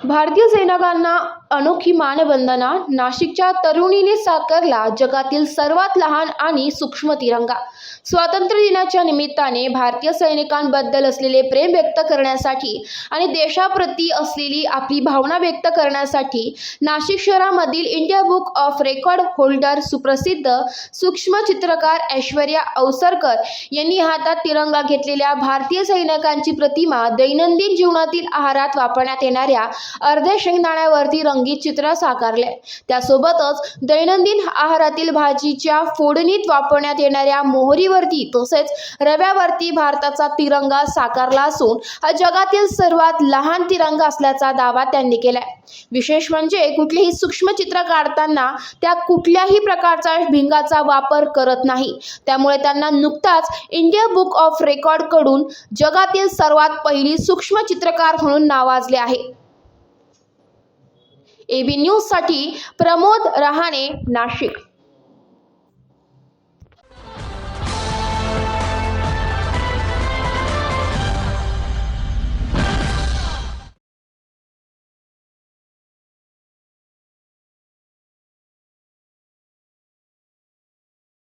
भारतीय सैनिकांना अनोखी मानवंदना नाशिकच्या तरुणीने साकारला जगातील सर्वात लहान आणि सूक्ष्म तिरंगा. स्वातंत्र्य दिनाच्या निमित्ताने भारतीय सैनिकांबद्दल असलेले प्रेम व्यक्त करण्यासाठी आणि देशाप्रती असलेली आपली भावना व्यक्त करण्यासाठी नाशिक शहरामधील India book of record holder सुप्रसिद्ध सूक्ष्म चित्रकार ऐश्वर्या अवसरकर यांनी हातात तिरंगा घेतलेल्या भारतीय सैनिकांची प्रतिमा दैनंदिन जीवनातील आहारात वापरण्यात येणाऱ्या अर्ध्या शेंगदाण्यावरती रंगीत चित्र साकारले. त्यासोबतच दैनंदिन आहारातील भाजीच्या फोडणीत वापरण्यात येणाऱ्या मोहरीवरती तसेच रव्यावरती भारताचा तिरंगा साकारला असून हा जगातील सर्वात लहान तिरंगा असल्याचा दावा त्यांनी केलाय. विशेष म्हणजे कुठलेही सूक्ष्म चित्र काढताना त्या कुठल्याही प्रकारचा भिंगाचा वापर करत नाही. त्यामुळे त्यांना नुकताच इंडिया बुक ऑफ रेकॉर्डकडून जगातील सर्वात पहिली सूक्ष्म चित्रकार म्हणून नावाजले आहे. एबी न्यूजसाठी प्रमोद रहाणे नाशिक.